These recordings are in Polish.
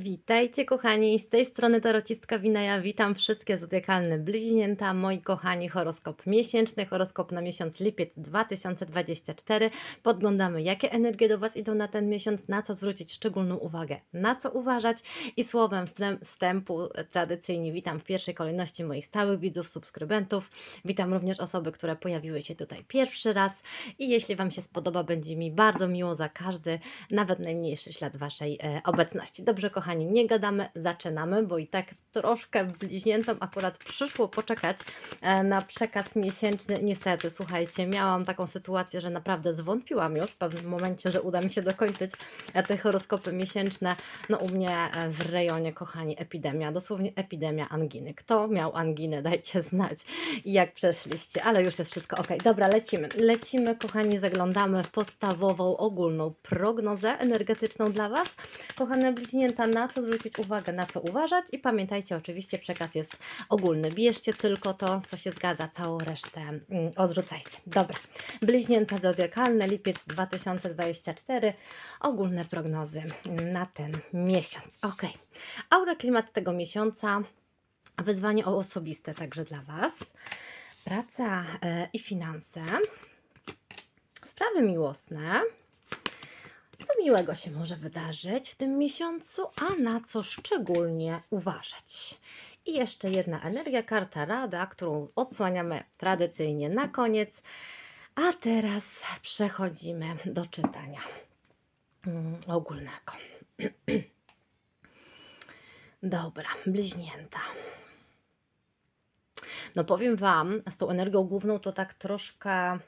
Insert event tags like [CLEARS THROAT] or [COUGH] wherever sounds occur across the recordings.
Witajcie kochani, z tej strony Tarocistka Winaja, witam wszystkie zodiakalne bliźnięta, moi kochani, horoskop miesięczny, horoskop na miesiąc lipiec 2024. Podglądamy jakie energie do Was idą na ten miesiąc, na co zwrócić szczególną uwagę, na co uważać. I słowem wstępu e, tradycyjnie witam w pierwszej kolejności moich stałych widzów, subskrybentów, witam również osoby, które pojawiły się tutaj pierwszy raz. I jeśli Wam się spodoba, będzie mi bardzo miło za każdy, nawet najmniejszy ślad Waszej e, obecności. Dobrze, kochani, nie gadamy, zaczynamy, bo i tak troszkę bliźniętom akurat przyszło poczekać e, na przekaz miesięczny. Niestety, słuchajcie, miałam taką sytuację, że naprawdę zwątpiłam już w pewnym momencie, że uda mi się dokończyć e, te horoskopy miesięczne. No u mnie e, w rejonie, kochani, epidemia, dosłownie epidemia anginy. Kto miał anginę, [LAUGHS] dajcie znać i jak przeszliście, ale już jest wszystko ok. Dobra, lecimy. Lecimy, kochani, zaglądamy w podstawową, ogólną prognozę energetyczną dla Was. Kochane bliźnięta, na co zwrócić uwagę, na co uważać. I pamiętajcie, oczywiście przekaz jest ogólny. Bierzcie tylko to, co się zgadza, całą resztę mm, odrzucajcie. Dobra, bliźnięta zodiakalne, lipiec 2024, ogólne prognozy na ten miesiąc. Ok, aura klimat tego miesiąca, wyzwanie osobiste także dla Was, praca e, i finanse, sprawy miłosne, co miłego się może wydarzyć w tym miesiącu, a na co szczególnie uważać. I jeszcze jedna energia, karta rada, którą odsłaniamy tradycyjnie na koniec. A teraz przechodzimy do czytania mm, ogólnego. [CLEARS THROAT] Dobra, bliźnięta. No powiem Wam, z tą energią główną to tak troszkę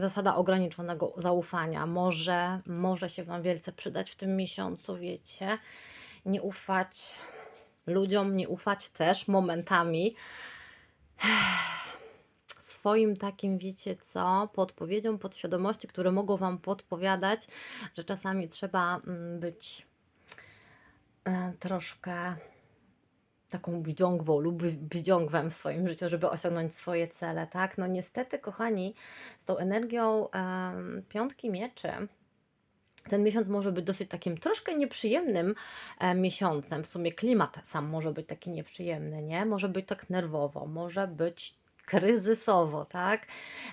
zasada ograniczonego zaufania może, może się Wam wielce przydać w tym miesiącu, wiecie. Nie ufać ludziom, nie ufać też momentami [SIGHS] swoim takim, wiecie co, podpowiedziom, podświadomości, które mogą Wam podpowiadać, że czasami trzeba mm, być e, troszkę taką bdziągwą lub bdziągwem w swoim życiu, żeby osiągnąć swoje cele, tak? No niestety, kochani, z tą energią em, piątki mieczy, ten miesiąc może być dosyć takim troszkę nieprzyjemnym e, miesiącem. W sumie klimat sam może być taki nieprzyjemny, nie? Może być tak nerwowo, może być kryzysowo, tak?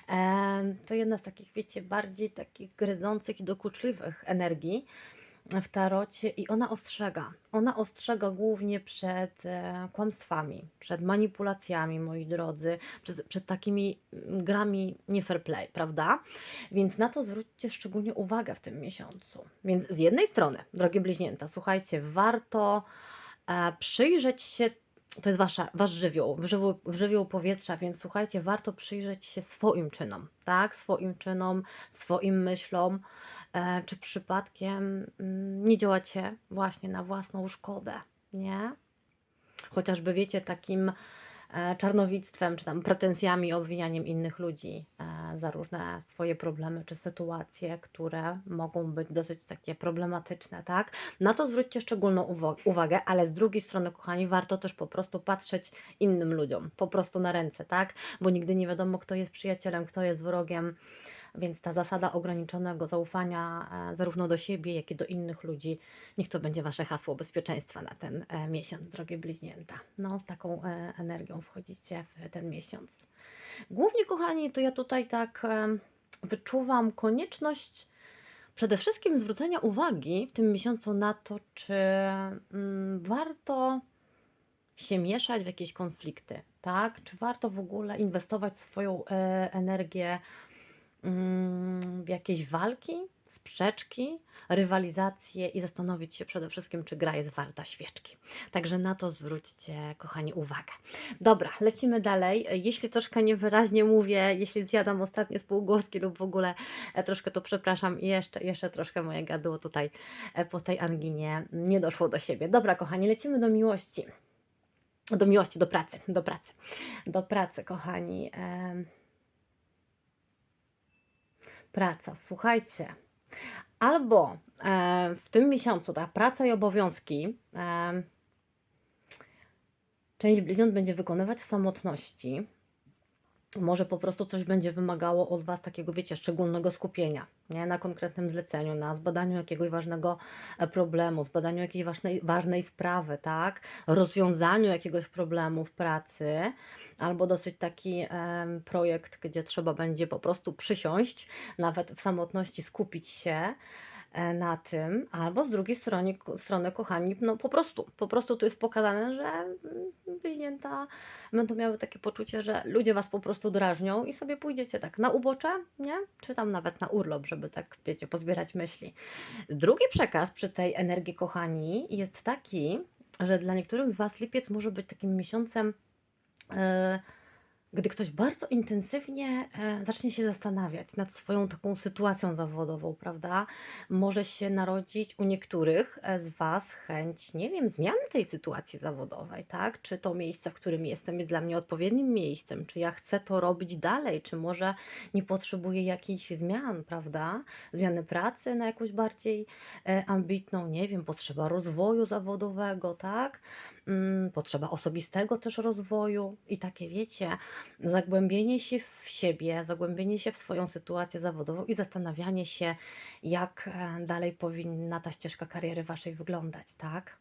E, to jedna z takich, wiecie, bardziej takich gryzących i dokuczliwych energii w tarocie i ona ostrzega. Ona ostrzega głównie przed e, kłamstwami, przed manipulacjami, moi drodzy, przed, przed takimi mm, grami nie fair play, prawda? Więc na to zwróćcie szczególnie uwagę w tym miesiącu. Więc z jednej strony, drogie bliźnięta, słuchajcie, warto e, przyjrzeć się to jest wasza, wasz żywioł, żywioł, żywioł powietrza, więc słuchajcie, warto przyjrzeć się swoim czynom, tak? Swoim czynom, swoim myślom, czy przypadkiem mm, nie działacie właśnie na własną szkodę, nie? Chociażby wiecie, takim e, czarnowictwem, czy tam pretensjami, obwinianiem innych ludzi e, za różne swoje problemy czy sytuacje, które mogą być dosyć takie problematyczne, tak? Na to zwróćcie szczególną uwa- uwagę, ale z drugiej strony, kochani, warto też po prostu patrzeć innym ludziom, po prostu na ręce, tak? Bo nigdy nie wiadomo, kto jest przyjacielem, kto jest wrogiem. Więc ta zasada ograniczonego zaufania e, zarówno do siebie, jak i do innych ludzi, niech to będzie Wasze hasło bezpieczeństwa na ten e, miesiąc, drogie bliźnięta. No, z taką e, energią wchodzicie w ten miesiąc. Głównie, kochani, to ja tutaj tak wyczuwam konieczność przede wszystkim zwrócenia uwagi w tym miesiącu na to, czy mm, warto się mieszać w jakieś konflikty, tak? Czy warto w ogóle inwestować swoją energię mm, jakieś walki, sprzeczki, rywalizacje i zastanowić się przede wszystkim, czy gra jest warta świeczki. Także na to zwróćcie, kochani, uwagę. Dobra, lecimy dalej. Jeśli troszkę niewyraźnie mówię, jeśli zjadam ostatnie spółgłoski lub w ogóle e, troszkę to przepraszam i jeszcze, jeszcze troszkę moje gadło tutaj e, po tej anginie nie doszło do siebie. Dobra, kochani, lecimy do miłości. Do miłości, do pracy, do pracy. Do pracy, kochani. Praca, słuchajcie. Albo e, w tym miesiącu ta praca i obowiązki e, część bliźniąt będzie wykonywać w samotności. Może po prostu coś będzie wymagało od Was takiego, wiecie, szczególnego skupienia, nie? Na konkretnym zleceniu, na zbadaniu jakiegoś ważnego e, problemu, zbadaniu jakiejś ważnej, ważnej sprawy, tak? Rozwiązaniu jakiegoś problemu w pracy, albo dosyć taki em, projekt, gdzie trzeba będzie po prostu przysiąść, nawet w samotności skupić się na tym, albo z drugiej strony, strony, kochani, no po prostu, po prostu tu jest pokazane, że mm, bliźnięta będą miały takie poczucie, że ludzie was po prostu drażnią i sobie pójdziecie tak na ubocze, nie? Czy tam nawet na urlop, żeby tak, wiecie, pozbierać myśli. Drugi przekaz przy tej energii, kochani, jest taki, że dla niektórych z was lipiec może być takim miesiącem. e, gdy ktoś bardzo intensywnie e, zacznie się zastanawiać nad swoją taką sytuacją zawodową, prawda? Może się narodzić u niektórych e, z Was chęć, nie wiem, zmiany tej sytuacji zawodowej, tak? Czy to miejsce, w którym jestem, jest dla mnie odpowiednim miejscem? Czy ja chcę to robić dalej? Czy może nie potrzebuję jakichś zmian, prawda? Zmiany pracy na jakąś bardziej e, ambitną, nie wiem, potrzeba rozwoju zawodowego, tak? Mm, potrzeba osobistego też rozwoju i takie, wiecie, zagłębienie się w siebie, zagłębienie się w swoją sytuację zawodową i zastanawianie się, jak e, dalej powinna ta ścieżka kariery waszej wyglądać, tak?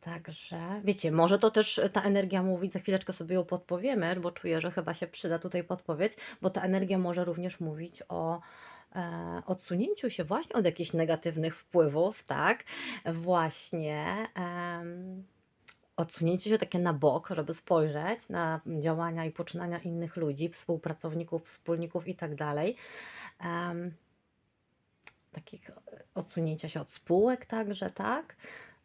Także, wiecie, może to też ta energia mówi, za chwileczkę sobie ją podpowiemy, bo czuję, że chyba się przyda tutaj podpowiedź, bo ta energia może również mówić o e, odsunięciu się właśnie od jakichś negatywnych wpływów, tak? Właśnie. em, Odsunięcie się takie na bok, żeby spojrzeć na działania i poczynania innych ludzi, współpracowników, wspólników i tak dalej. Takich e, odsunięcia się od spółek także, tak?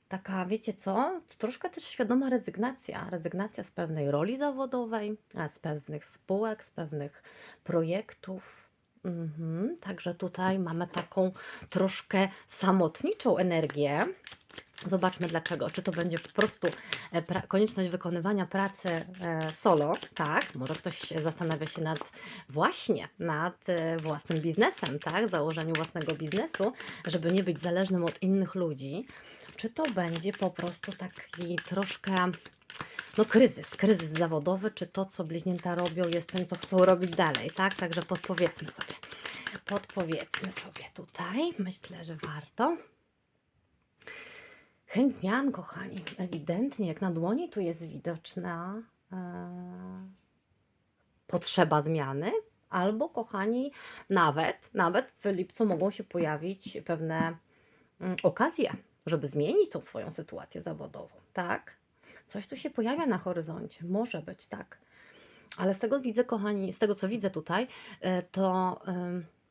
Taka, wiecie co, troszkę też świadoma rezygnacja. Rezygnacja z pewnej roli zawodowej, z pewnych spółek, z pewnych projektów. Mhm. Także tutaj mamy taką troszkę samotniczą energię. Zobaczmy dlaczego. Czy to będzie po prostu e, konieczność wykonywania pracy e, solo, tak? Może ktoś zastanawia się nad właśnie nad e, własnym biznesem, tak? Założeniu własnego biznesu, żeby nie być zależnym od innych ludzi. Czy to będzie po prostu taki troszkę no kryzys, kryzys zawodowy, czy to, co bliźnięta robią, jest tym, co chcą robić dalej, tak? Także podpowiedzmy sobie. Podpowiedzmy sobie tutaj. Myślę, że warto. Chęć zmian, kochani. Ewidentnie, jak na dłoni tu jest widoczna e, potrzeba zmiany, albo, kochani, nawet, nawet w lipcu mogą się pojawić pewne mm, okazje, żeby zmienić tą swoją sytuację zawodową, tak? Coś tu się pojawia na horyzoncie, może być tak. Ale z tego widzę, kochani, z tego co widzę tutaj, e, to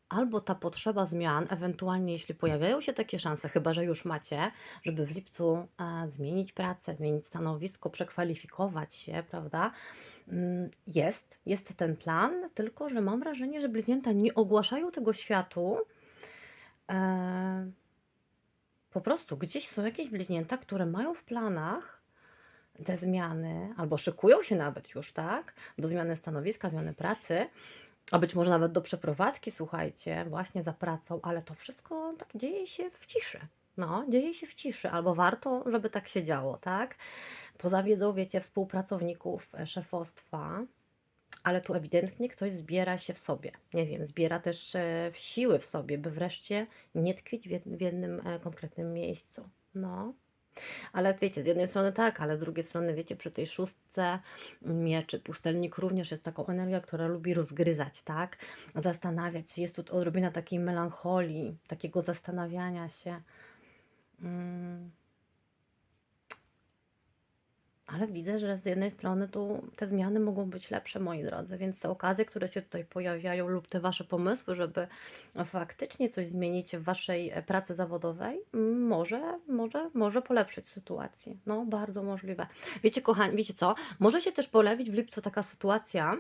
albo ta potrzeba zmian, ewentualnie jeśli pojawiają się takie szanse, chyba że już macie, żeby w lipcu e, zmienić pracę, zmienić stanowisko, przekwalifikować się, prawda? Mm, Jest, jest ten plan, tylko że mam wrażenie, że bliźnięta nie ogłaszają tego światu. E, po prostu gdzieś są jakieś bliźnięta, które mają w planach te zmiany, albo szykują się nawet już, tak? Do zmiany stanowiska, zmiany pracy, a być może nawet do przeprowadzki, słuchajcie, właśnie za pracą, ale to wszystko tak dzieje się w ciszy. No, dzieje się w ciszy, albo warto, żeby tak się działo, tak? Poza wiedzą, wiecie, współpracowników, e, szefostwa, ale tu ewidentnie ktoś zbiera się w sobie. Nie wiem, zbiera też e, siły w sobie, by wreszcie nie tkwić w jed- w jednym e, konkretnym miejscu. No. Ale wiecie, z jednej strony tak, ale z drugiej strony, wiecie, przy tej szóstce mieczy pustelnik również jest taką energią, która lubi rozgryzać, tak? Zastanawiać się. Jest tu odrobina takiej melancholii, takiego zastanawiania się. Mm. Ale widzę, że z jednej strony tu te zmiany mogą być lepsze, moi drodzy, więc te okazje, które się tutaj pojawiają, lub te Wasze pomysły, żeby faktycznie coś zmienić w Waszej e, pracy zawodowej, może, może, może polepszyć sytuację. No, bardzo możliwe. Wiecie, kochani, wiecie co? Może się też pojawić w lipcu taka sytuacja,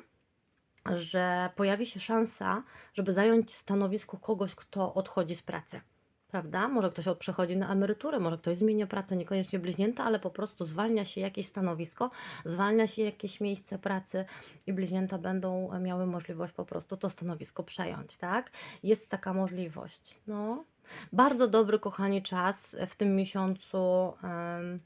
że pojawi się szansa, żeby zająć stanowisko kogoś, kto odchodzi z pracy. Prawda? Może ktoś od- przechodzi na emeryturę, może ktoś zmienia pracę, niekoniecznie bliźnięta, ale po prostu zwalnia się jakieś stanowisko, zwalnia się jakieś miejsce pracy i bliźnięta będą miały możliwość po prostu to stanowisko przejąć, tak? Jest taka możliwość. No. Bardzo dobry, kochani, czas w tym miesiącu em,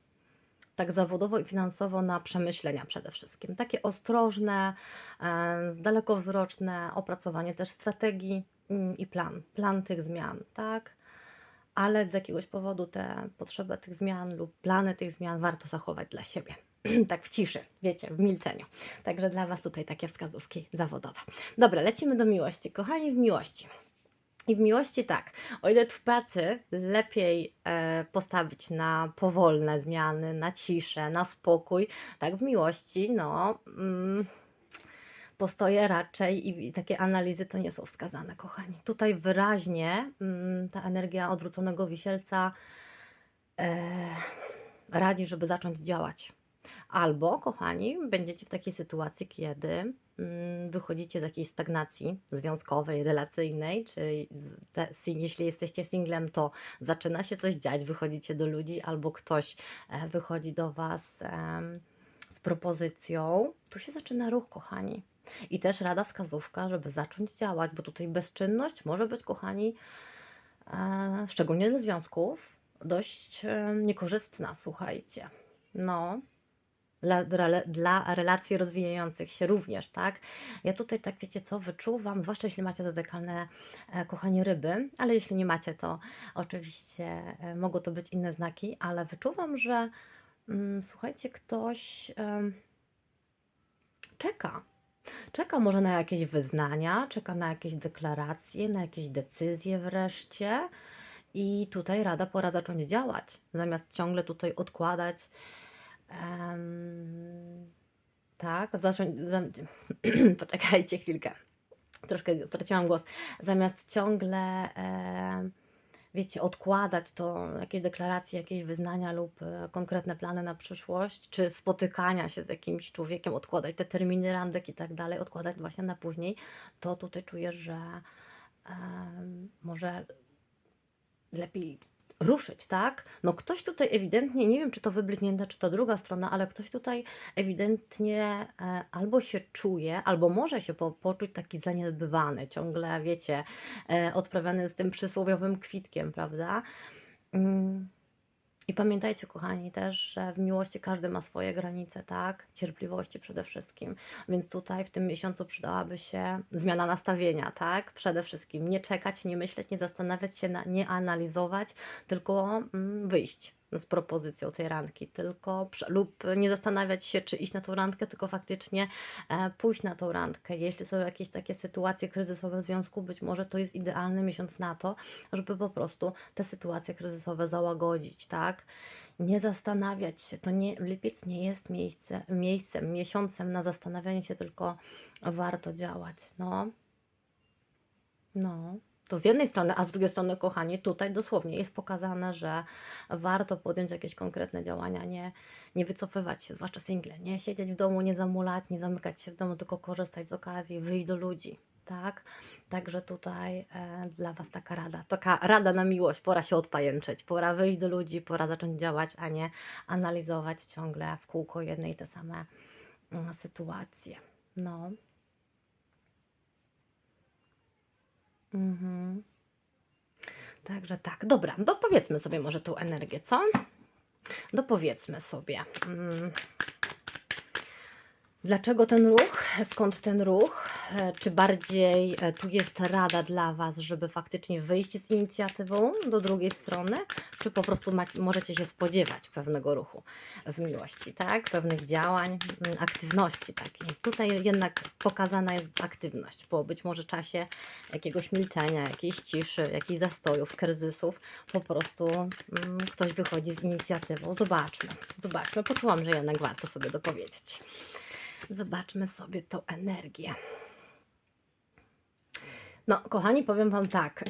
tak zawodowo i finansowo na przemyślenia przede wszystkim. Takie ostrożne, e, dalekowzroczne opracowanie też strategii mm, i plan, plan tych zmian, tak? Ale z jakiegoś powodu te potrzeby tych zmian lub plany tych zmian warto zachować dla siebie. [CLEARS THROAT] tak w ciszy, wiecie, w milczeniu. Także dla Was tutaj takie wskazówki zawodowe. Dobra, lecimy do miłości. Kochani, w miłości. I w miłości tak, o ile w pracy lepiej e, postawić na powolne zmiany, na ciszę, na spokój, tak w miłości, no, mm, postoje raczej i, i takie analizy to nie są wskazane, kochani. Tutaj wyraźnie mm, ta energia odwróconego wisielca e, radzi, żeby zacząć działać. Albo, kochani, będziecie w takiej sytuacji, kiedy mm, wychodzicie z jakiejś stagnacji związkowej, relacyjnej, czy te, jeśli jesteście singlem, to zaczyna się coś dziać, wychodzicie do ludzi, albo ktoś e, wychodzi do Was z propozycją. Tu się zaczyna ruch, kochani. I też rada wskazówka, żeby zacząć działać, bo tutaj bezczynność może być, kochani, e, szczególnie dla związków, dość e, niekorzystna, słuchajcie. No, dla, dla, relacji rozwijających się również, tak? Ja tutaj tak wiecie co, wyczuwam, zwłaszcza jeśli macie dotykalne e, kochanie ryby, ale jeśli nie macie, to oczywiście e, mogą to być inne znaki, ale wyczuwam, że mm, słuchajcie, ktoś em, czeka. Czeka może na jakieś wyznania, czeka na jakieś deklaracje, na jakieś decyzje wreszcie. I tutaj rada pora zacząć działać, zamiast ciągle tutaj odkładać. Em, tak, zacząć. Zam... [CLEARS THROAT] Poczekajcie chwilkę. Troszkę straciłam głos. Zamiast ciągle, wiecie, odkładać to, jakieś deklaracje, jakieś wyznania lub e, konkretne plany na przyszłość, czy spotykania się z jakimś człowiekiem, odkładać te terminy randek i tak dalej, odkładać właśnie na później, to tutaj czuję, że em, może lepiej ruszyć, tak? No ktoś tutaj ewidentnie, nie wiem czy to wybliźnięta, czy to druga strona, ale ktoś tutaj ewidentnie e, albo się czuje, albo może się po, poczuć taki zaniedbywany, ciągle, wiecie, e, odprawiany z tym przysłowiowym kwitkiem, prawda? I pamiętajcie, kochani, też, że w miłości każdy ma swoje granice, tak? Cierpliwości przede wszystkim. Więc tutaj w tym miesiącu przydałaby się zmiana nastawienia, tak? Przede wszystkim nie czekać, nie myśleć, nie zastanawiać się, nie analizować, tylko mm, wyjść z propozycją tej randki, tylko lub nie zastanawiać się, czy iść na tą randkę, tylko faktycznie e, pójść na tą randkę. Jeśli są jakieś takie sytuacje kryzysowe w związku, być może to jest idealny miesiąc na to, żeby po prostu te sytuacje kryzysowe załagodzić, tak? Nie zastanawiać się, to nie, lipiec nie jest miejsce, miejscem, miesiącem na zastanawianie się, tylko warto działać, no. No, to z jednej strony, a z drugiej strony, kochani, tutaj dosłownie jest pokazane, że warto podjąć jakieś konkretne działania, nie, nie wycofywać się, zwłaszcza single, nie siedzieć w domu, nie zamulać, nie zamykać się w domu, tylko korzystać z okazji, wyjść do ludzi, tak? Także tutaj e, dla Was taka rada, taka rada na miłość, pora się odpajęczyć, pora wyjść do ludzi, pora zacząć działać, a nie analizować ciągle w kółko jedne i te same mm, sytuacje. No. Mhm. Także tak, dobra, dopowiedzmy sobie może tą energię, co? Dopowiedzmy sobie. Mm. Dlaczego ten ruch? Skąd ten ruch? E, Czy bardziej e, tu jest rada dla Was, żeby faktycznie wyjść z inicjatywą do drugiej strony, czy po prostu ma, możecie się spodziewać pewnego ruchu w miłości, tak? Pewnych działań, mm, aktywności takiej. Tutaj jednak pokazana jest aktywność po być może czasie jakiegoś milczenia, jakiejś ciszy, jakichś zastojów, kryzysów. Po prostu mm, ktoś wychodzi z inicjatywą. Zobaczmy, zobaczmy. Poczułam, że jednak warto sobie dopowiedzieć. Zobaczmy sobie tą energię. No, kochani, powiem Wam tak,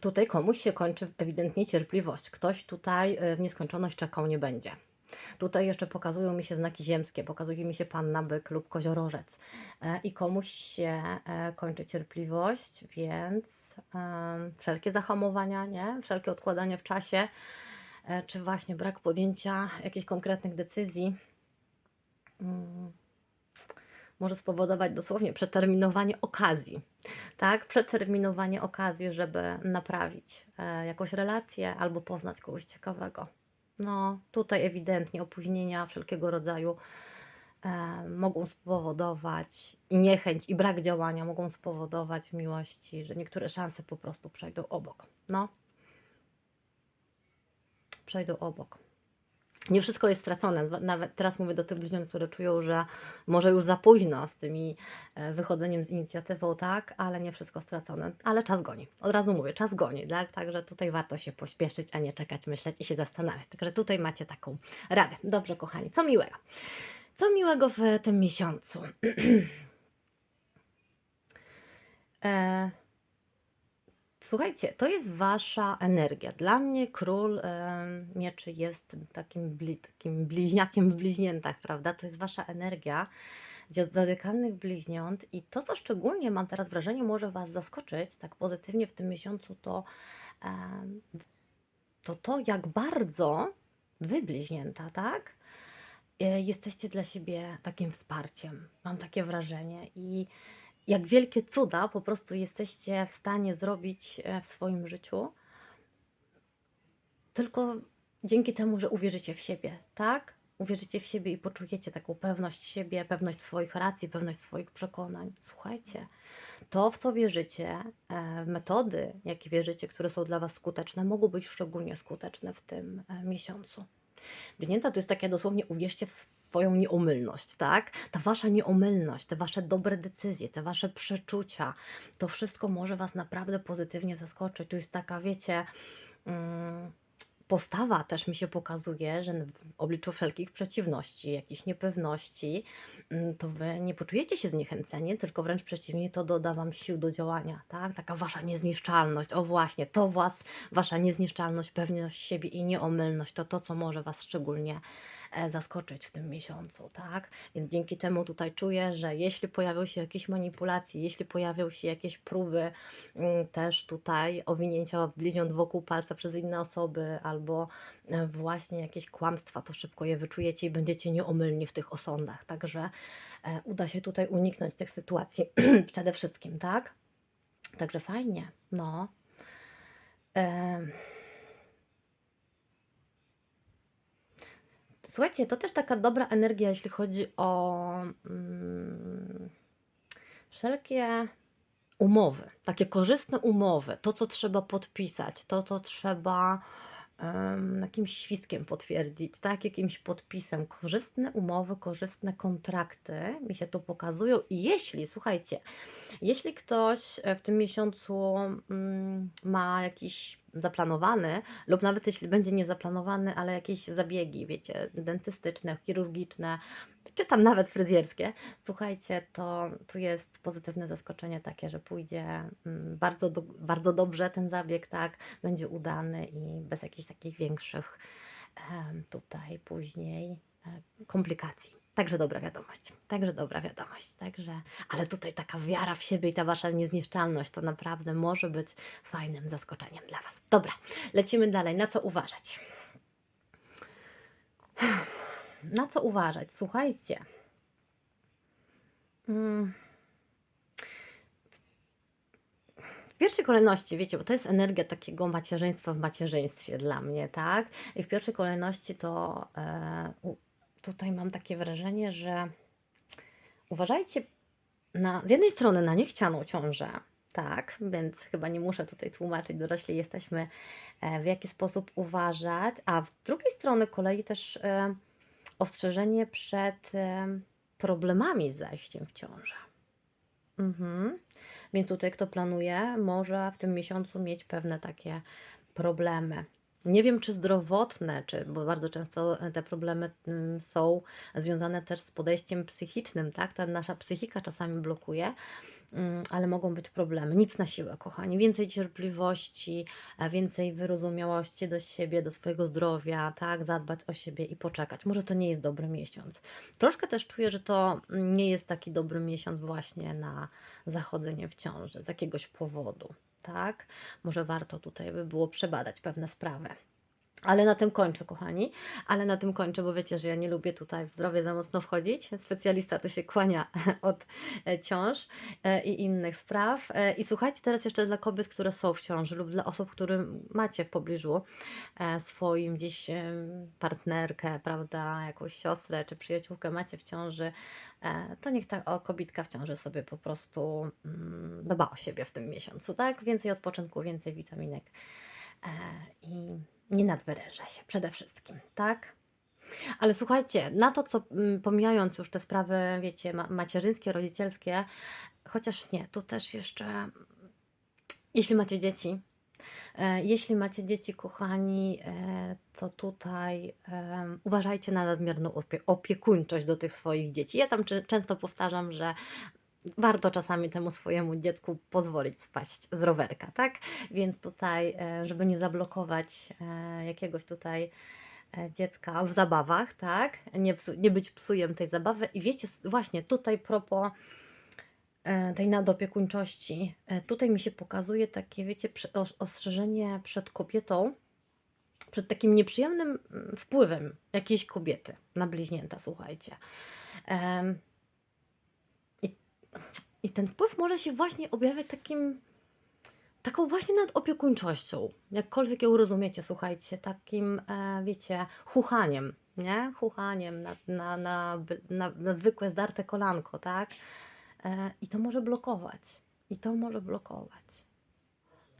tutaj komuś się kończy ewidentnie cierpliwość. Ktoś tutaj e, w nieskończoność czekał nie będzie. Tutaj jeszcze pokazują mi się znaki ziemskie, pokazuje mi się panna byk lub koziorożec. E, I komuś się e, kończy cierpliwość, więc wszelkie zahamowania, nie? wszelkie odkładanie w czasie, czy właśnie brak podjęcia jakichś konkretnych decyzji. Może spowodować dosłownie przeterminowanie okazji, tak? Przeterminowanie okazji, żeby naprawić e, jakąś relację albo poznać kogoś ciekawego. No, tutaj ewidentnie opóźnienia wszelkiego rodzaju e, mogą spowodować i niechęć, i brak działania mogą spowodować w miłości, że niektóre szanse po prostu przejdą obok. No, przejdą obok. Nie wszystko jest stracone. Nawet teraz mówię do tych bliźniąt, które czują, że może już za późno z tymi e, wychodzeniem z inicjatywą, tak, ale nie wszystko stracone. Ale czas goni. Od razu mówię, czas goni, tak? Także tutaj warto się pośpieszyć, a nie czekać, myśleć i się zastanawiać. Także tutaj macie taką radę. Dobrze, kochani, co miłego. Co miłego w tym miesiącu? [CLEARS THROAT] e, Słuchajcie, to jest wasza energia. Dla mnie król e, mieczy jest takim, bli, takim bliźniakiem w bliźniętach, prawda? To jest wasza energia zadykalnych bliźniąt i to, co szczególnie mam teraz wrażenie, może was zaskoczyć tak pozytywnie w tym miesiącu, to e, to, to jak bardzo wy bliźnięta, tak? E, Jesteście dla siebie takim wsparciem. Mam takie wrażenie i jak wielkie cuda po prostu jesteście w stanie zrobić e, w swoim życiu, tylko dzięki temu, że uwierzycie w siebie, tak? Uwierzycie w siebie i poczujecie taką pewność siebie, pewność swoich racji, pewność swoich przekonań. Słuchajcie, to w co wierzycie, e, metody, jakie wierzycie, które są dla Was skuteczne, mogą być szczególnie skuteczne w tym e, miesiącu. Bliźnięta to jest takie dosłownie uwierzcie w swoją nieomylność, tak? Ta wasza nieomylność, te wasze dobre decyzje, te wasze przeczucia, to wszystko może was naprawdę pozytywnie zaskoczyć. Tu jest taka, wiecie, mm, postawa też mi się pokazuje, że w obliczu wszelkich przeciwności, jakichś niepewności, mm, to wy nie poczujecie się zniechęceni, tylko wręcz przeciwnie, to doda wam sił do działania, tak? Taka wasza niezniszczalność, o właśnie, to was, wasza niezniszczalność, pewność siebie i nieomylność, to to, co może was szczególnie zaskoczyć w tym miesiącu, tak? Więc dzięki temu tutaj czuję, że jeśli pojawią się jakieś manipulacje, jeśli pojawią się jakieś próby mm, też tutaj owinięcia bliźniąt wokół palca przez inne osoby albo e, właśnie jakieś kłamstwa, to szybko je wyczujecie i będziecie nieomylni w tych osądach. Także e, uda się tutaj uniknąć tych sytuacji [CLEARS THROAT] przede wszystkim, tak? Także fajnie, no. Em. Słuchajcie, to też taka dobra energia, jeśli chodzi o mm, wszelkie umowy, takie korzystne umowy, to co trzeba podpisać, to co trzeba em, jakimś świstkiem potwierdzić, tak, jakimś podpisem. Korzystne umowy, korzystne kontrakty mi się tu pokazują i jeśli, słuchajcie, jeśli ktoś e, w tym miesiącu mm, ma jakiś zaplanowany, lub nawet jeśli będzie niezaplanowany, ale jakieś zabiegi, wiecie, dentystyczne, chirurgiczne, czy tam nawet fryzjerskie, słuchajcie, to tu jest pozytywne zaskoczenie takie, że pójdzie mm, bardzo, do, bardzo dobrze ten zabieg, tak, będzie udany i bez jakichś takich większych tutaj później e, komplikacji. Także dobra wiadomość, także dobra wiadomość, także, ale tutaj taka wiara w siebie i ta wasza niezniszczalność to naprawdę może być fajnym zaskoczeniem dla was. Dobra, lecimy dalej. Na co uważać? [SIGHS] Na co uważać? Słuchajcie. Mm. W pierwszej kolejności, wiecie, bo to jest energia takiego macierzyństwa w macierzyństwie dla mnie, tak? I w pierwszej kolejności to e, tutaj mam takie wrażenie, że uważajcie na, z jednej strony na niechcianą ciążę, tak, więc chyba nie muszę tutaj tłumaczyć, dorośli jesteśmy, e, w jaki sposób uważać, a z drugiej strony kolei też e, ostrzeżenie przed e, problemami z zajściem w ciążę. Mhm. Więc tutaj kto planuje, może w tym miesiącu mieć pewne takie problemy. Nie wiem, czy zdrowotne, czy, bo bardzo często te problemy mm, są związane też z podejściem psychicznym, tak? Ta nasza psychika czasami blokuje, mm, ale mogą być problemy. Nic na siłę, kochani. Więcej cierpliwości, a więcej wyrozumiałości do siebie, do swojego zdrowia, tak? Zadbać o siebie i poczekać. Może to nie jest dobry miesiąc. Troszkę też czuję, że to nie jest taki dobry miesiąc właśnie na zachodzenie w ciąży z jakiegoś powodu, tak? Może warto tutaj by było przebadać pewne sprawy. Ale na tym kończę, kochani. Ale na tym kończę, bo wiecie, że ja nie lubię tutaj w zdrowie za mocno wchodzić. Specjalista tu się kłania [LAUGHS] od e, ciąż e, i innych spraw. E, I słuchajcie, teraz jeszcze dla kobiet, które są w ciąży lub dla osób, które macie w pobliżu swoim gdzieś partnerkę, prawda, jakąś siostrę czy przyjaciółkę macie w ciąży, to niech ta o, kobitka w ciąży sobie po prostu mm, dba o siebie w tym miesiącu, tak? Więcej odpoczynku, więcej witaminek i nie nadwyręża się przede wszystkim, tak? Ale słuchajcie, na to, co mm, pomijając już te sprawy, wiecie, ma macierzyńskie, rodzicielskie, chociaż nie, tu też jeszcze, jeśli macie dzieci, e, jeśli macie dzieci, kochani, e, to tutaj uważajcie na nadmierną opie opiekuńczość do tych swoich dzieci. Ja tam często powtarzam, że warto czasami temu swojemu dziecku pozwolić spaść z rowerka, tak? Więc tutaj, e, żeby nie zablokować e, jakiegoś tutaj e, dziecka w zabawach, tak? Nie, psu, nie być psujem tej zabawy. I wiecie, właśnie tutaj propos e, tej nadopiekuńczości, tutaj mi się pokazuje takie, wiecie, ostrzeżenie przed kobietą, przed takim nieprzyjemnym mm, wpływem jakiejś kobiety na bliźnięta, słuchajcie. I, ten wpływ może się właśnie objawiać takim, taką właśnie nadopiekuńczością, jakkolwiek ją rozumiecie, słuchajcie, takim, e, wiecie, chuchaniem, nie? Chuchaniem na, na, na, na, na zwykłe zdarte kolanko, tak? E, I to może blokować. I to może blokować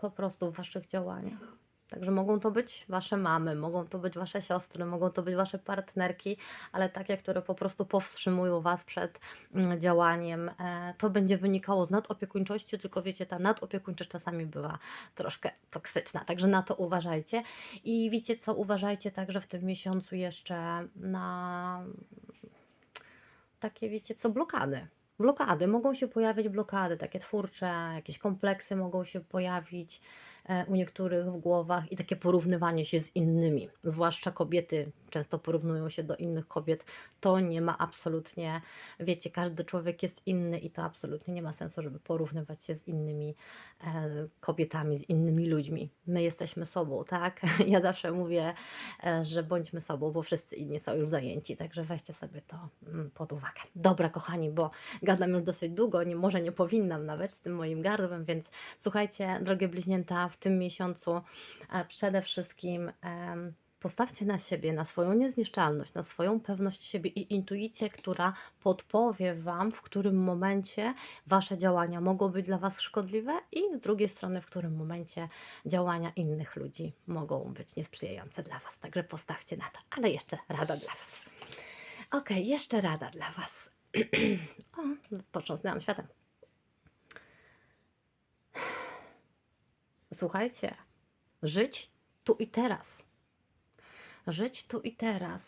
po prostu w waszych działaniach. Także mogą to być wasze mamy, mogą to być wasze siostry, mogą to być wasze partnerki, ale takie, które po prostu powstrzymują was przed mm, działaniem. E, To będzie wynikało z nadopiekuńczości, tylko wiecie, ta nadopiekuńczość czasami bywa troszkę toksyczna, także na to uważajcie. I wiecie co, uważajcie także w tym miesiącu jeszcze na takie, wiecie co, blokady. Blokady, mogą się pojawić blokady, takie twórcze, jakieś kompleksy mogą się pojawić u niektórych w głowach i takie porównywanie się z innymi, zwłaszcza kobiety często porównują się do innych kobiet. To nie ma absolutnie, wiecie, każdy człowiek jest inny i to absolutnie nie ma sensu, żeby porównywać się z innymi e, kobietami, z innymi ludźmi. My jesteśmy sobą, tak? [LAUGHS] Ja zawsze mówię, e, że bądźmy sobą, bo wszyscy inni są już zajęci, także weźcie sobie to mm, pod uwagę. Dobra, kochani, bo gadam już dosyć długo, nie, może nie powinnam nawet z tym moim gardłem, więc słuchajcie, drogie bliźnięta, w tym miesiącu e, przede wszystkim postawcie na siebie, na swoją niezniszczalność, na swoją pewność siebie i intuicję, która podpowie Wam, w którym momencie Wasze działania mogą być dla Was szkodliwe i z drugiej strony, w którym momencie działania innych ludzi mogą być niesprzyjające dla Was. Także postawcie na to. Ale jeszcze rada dla Was. Ok, jeszcze rada dla Was. [CLEARS THROAT] o, potrząsnęłam światem. Słuchajcie, żyć tu i teraz. Żyć tu i teraz.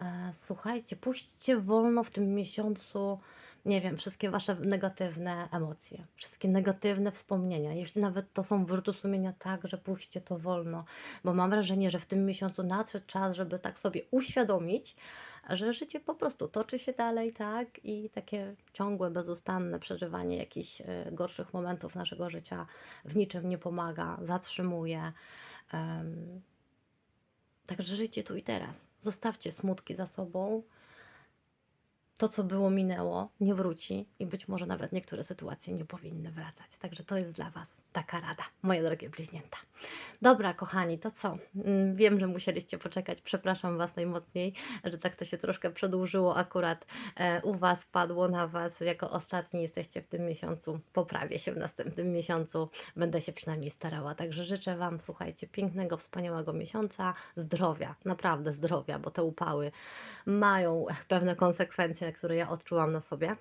E, Słuchajcie, puśćcie wolno w tym miesiącu, nie wiem, wszystkie wasze negatywne emocje, wszystkie negatywne wspomnienia. Jeśli nawet to są wyrzuty sumienia, tak, że puśćcie to wolno, bo mam wrażenie, że w tym miesiącu nadszedł czas, żeby tak sobie uświadomić, że życie po prostu toczy się dalej, tak, i takie ciągłe, bezustanne przeżywanie jakichś e, gorszych momentów naszego życia w niczym nie pomaga, zatrzymuje. Także żyjcie tu i teraz. Zostawcie smutki za sobą. To, co było, minęło, nie wróci i być może nawet niektóre sytuacje nie powinny wracać. Także to jest dla Was taka rada, moje drogie bliźnięta. Dobra, kochani, to co? Mm, Wiem, że musieliście poczekać. Przepraszam Was najmocniej, że tak to się troszkę przedłużyło. Akurat e, u Was padło na Was, jako ostatni jesteście w tym miesiącu. Poprawię się w następnym miesiącu. Będę się przynajmniej starała. Także życzę Wam, słuchajcie, pięknego, wspaniałego miesiąca, zdrowia, naprawdę zdrowia, bo te upały mają pewne konsekwencje, które ja odczułam na sobie.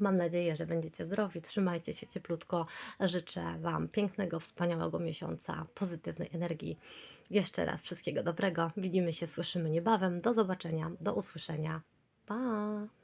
Mam nadzieję, że będziecie zdrowi, trzymajcie się cieplutko. Życzę Wam pięknego, wspaniałego miesiąca, pozytywnej energii. Jeszcze raz wszystkiego dobrego. Widzimy się, słyszymy niebawem. Do zobaczenia, do usłyszenia. Pa!